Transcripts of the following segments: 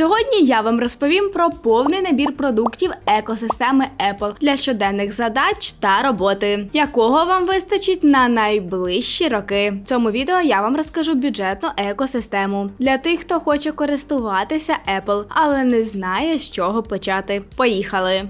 Сьогодні я вам розповім про повний набір продуктів екосистеми Apple для щоденних задач та роботи, якого вам вистачить на найближчі роки. В цьому відео я вам розкажу бюджетну екосистему для тих, хто хоче користуватися Apple, але не знає з чого почати. Поїхали!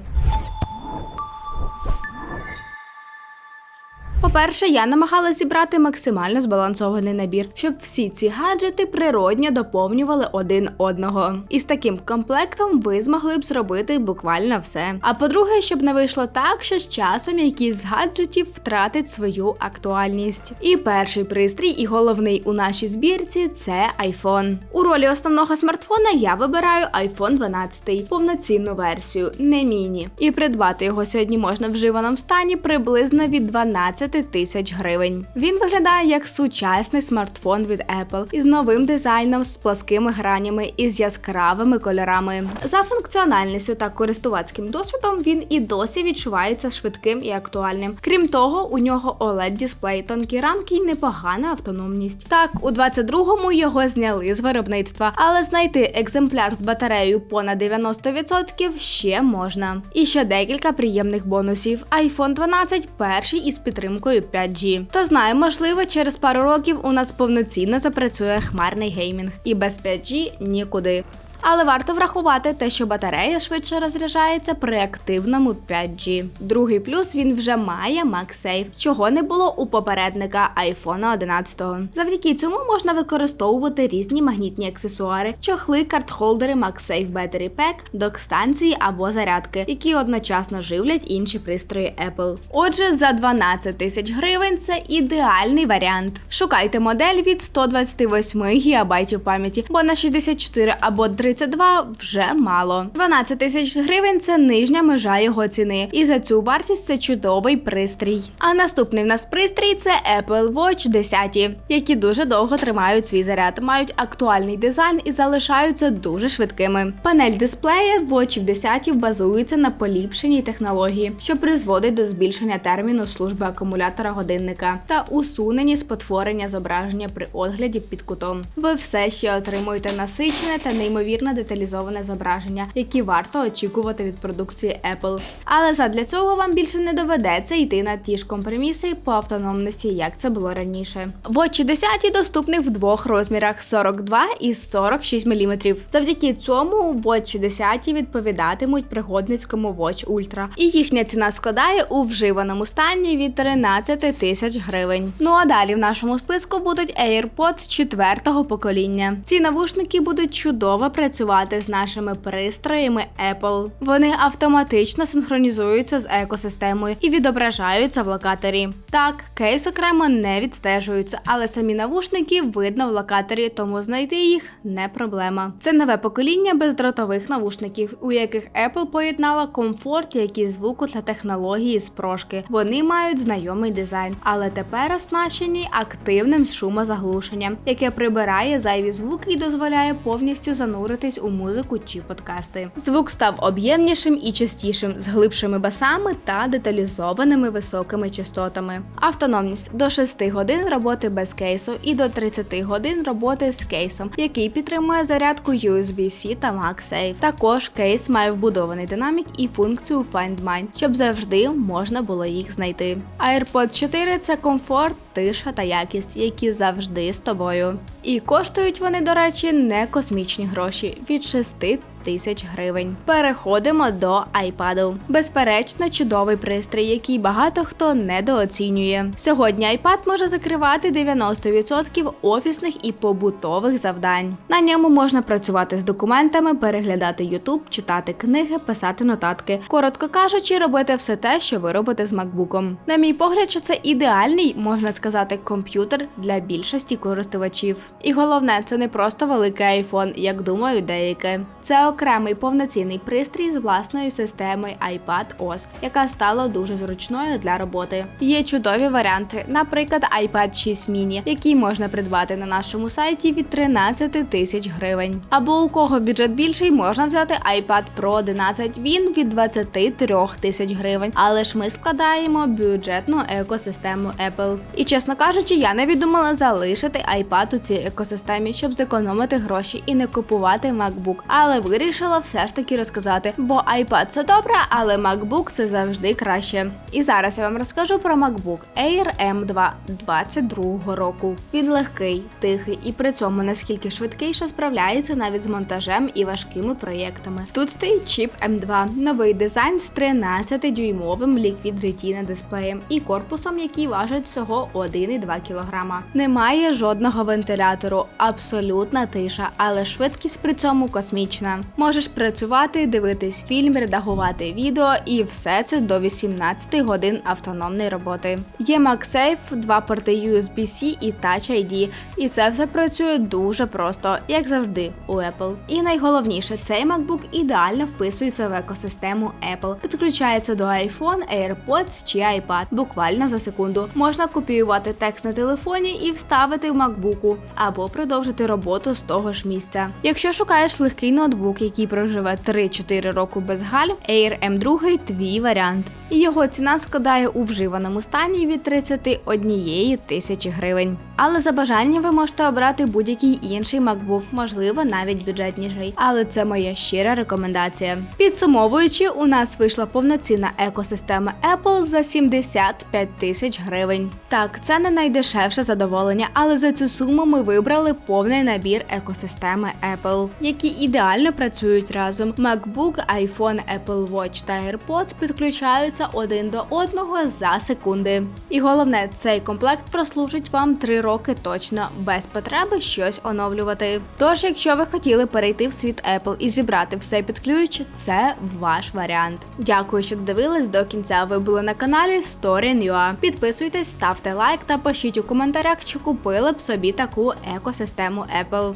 По-перше, я намагалася зібрати максимально збалансований набір, щоб всі ці гаджети природньо доповнювали один одного. І з таким комплектом ви змогли б зробити буквально все. А по-друге, щоб не вийшло так, що з часом якийсь з гаджетів втратить свою актуальність. І перший пристрій, і головний у нашій збірці це iPhone. У ролі основного смартфона я вибираю iPhone 12, повноцінну версію, не міні. І придбати його сьогодні можна в вживаному стані приблизно від 12 тисяч гривень. Він виглядає як сучасний смартфон від Apple із новим дизайном, з пласкими гранями і з яскравими кольорами. За функціональністю та користувацьким досвідом він і досі відчувається швидким і актуальним. Крім того, у нього oled дисплей тонкі рамки і непогана автономність. Так, у 22-му його зняли з виробництва, але знайти екземпляр з батареєю понад 90% ще можна. І ще декілька приємних бонусів. iPhone 12 перший із підтримкою 5G. Та знаю, можливо, через пару років у нас повноцінно запрацює хмарний геймінг, і без 5G нікуди. Але варто врахувати те, що батарея швидше розряджається при активному 5G. Другий плюс він вже має MagSafe, чого не було у попередника iPhone 11. Завдяки цьому можна використовувати різні магнітні аксесуари, чохли, картхолдери MagSafe Battery Pack, док-станції або зарядки, які одночасно живлять інші пристрої Apple. Отже, за 12 тисяч гривень це ідеальний варіант. Шукайте модель від 128 ГБ пам'яті, бо на 64 або 32 вже мало. 12 тисяч гривень це нижня межа його ціни, і за цю вартість це чудовий пристрій. А наступний в нас пристрій це Apple Watch 10, які дуже довго тримають свій заряд, мають актуальний дизайн і залишаються дуже швидкими. Панель дисплея Watch 10 базується на поліпшеній технології, що призводить до збільшення терміну служби акумулятора годинника та усунення спотворення зображення при огляді під кутом. Ви все ще отримуєте насичене та неймовірно деталізоване зображення, які варто очікувати від продукції Apple. Але задля цього вам більше не доведеться йти на ті ж компроміси по автономності, як це було раніше. Watch 10 доступний в двох розмірах 42 і 46 мм. Завдяки цьому Watch 10 відповідатимуть пригодницькому Watch Ultra. І їхня ціна складає у вживаному стані від 13 тисяч гривень. Ну а далі в нашому списку будуть AirPods четвертого покоління. Ці навушники будуть чудово працювати з нашими пристроями Apple. Вони автоматично синхронізуються з екосистемою і відображаються в локаторі. Так, кейс окремо не відстежується, але самі навушники видно в локаторі, тому знайти їх не проблема. Це нове покоління бездротових навушників, у яких Apple поєднала комфорт, як і звуку та технології з прошки. Вони мають знайомий дизайн, але тепер оснащені активним шумозаглушенням, яке прибирає зайві звуки і дозволяє повністю зануритись у музику чи подкасти. Звук став об'ємнішим і частішим, з глибшими басами та деталізованими високими частотами. Автономність до 6 годин роботи без кейсу і до 30 годин роботи з кейсом, який підтримує зарядку USB-C та MagSafe. Також кейс має вбудований динамік і функцію Find Mine, щоб завжди можна було їх знайти. AirPods 4 це комфорт, тиша та якість, які завжди з тобою. І коштують вони, до речі, не космічні гроші від 6 тисяч гривень. Переходимо до iPad. Безперечно, чудовий пристрій, який багато хто недооцінює. Сьогодні iPad може закривати 90% офісних і побутових завдань. На ньому можна працювати з документами, переглядати YouTube, читати книги, писати нотатки. Коротко кажучи, робити все те, що ви робите з MacBook. На мій погляд, що це ідеальний, можна сказати, комп'ютер для більшості користувачів. І головне, це не просто великий iPhone, як думають деякі. Це окремий повноцінний пристрій з власною системою iPad OS, яка стала дуже зручною для роботи. Є чудові варіанти, наприклад, iPad 6 mini, який можна придбати на нашому сайті від 13 тисяч гривень. Або у кого бюджет більший, можна взяти iPad Pro 11, він від 23 тисяч гривень. Але ж ми складаємо бюджетну екосистему Apple. І чесно кажучи, я не відумала залишити iPad у цій екосистемі, щоб зекономити гроші і не купувати MacBook. Але вирішила все ж таки розказати, бо iPad це добре, але MacBook це завжди краще. І зараз я вам розкажу про MacBook Air M2 22 року. Він легкий, тихий і при цьому наскільки швидкий, що справляється навіть з монтажем і важкими проєктами. Тут стоїть чіп M2, новий дизайн з 13-дюймовим Liquid Retina дисплеєм і корпусом, який важить всього 1,2 кг. Немає жодного вентилятору, абсолютна тиша, але швидкість при цьому космічна. Можеш працювати, дивитись фільм, редагувати відео і все це до 18 годин автономної роботи. Є MagSafe, два порти USB-C і Touch ID, і це все працює дуже просто, як завжди, у Apple. І найголовніше, цей MacBook ідеально вписується в екосистему Apple. Підключається до iPhone, AirPods чи iPad буквально за секунду. Можна копіювати текст на телефоні і вставити в MacBook, або продовжити роботу з того ж місця. Якщо шукаєш легкий ноутбук, який проживе 3-4 роки без галь, Air M2 твій варіант. Його ціна складає у вживаному стані від 31 тисячі гривень. Але за бажанням ви можете обрати будь-який інший MacBook, можливо, навіть бюджетніший. Але це моя щира рекомендація. Підсумовуючи, у нас вийшла повноцінна екосистема Apple за 75 тисяч гривень. Так, це не найдешевше задоволення, але за цю суму ми вибрали повний набір екосистеми Apple, які ідеально працюють разом. MacBook, iPhone, Apple Watch та AirPods підключаються один до одного за секунди. І головне, цей комплект прослужить вам 3 роки точно, без потреби щось оновлювати. Тож, якщо ви хотіли перейти в світ Apple і зібрати все під ключ, це ваш варіант. Дякую, що додивились до кінця. Ви були на каналі Story.ua. Підписуйтесь, ставте лайк та пишіть у коментарях, чи купили б собі таку екосистему Apple.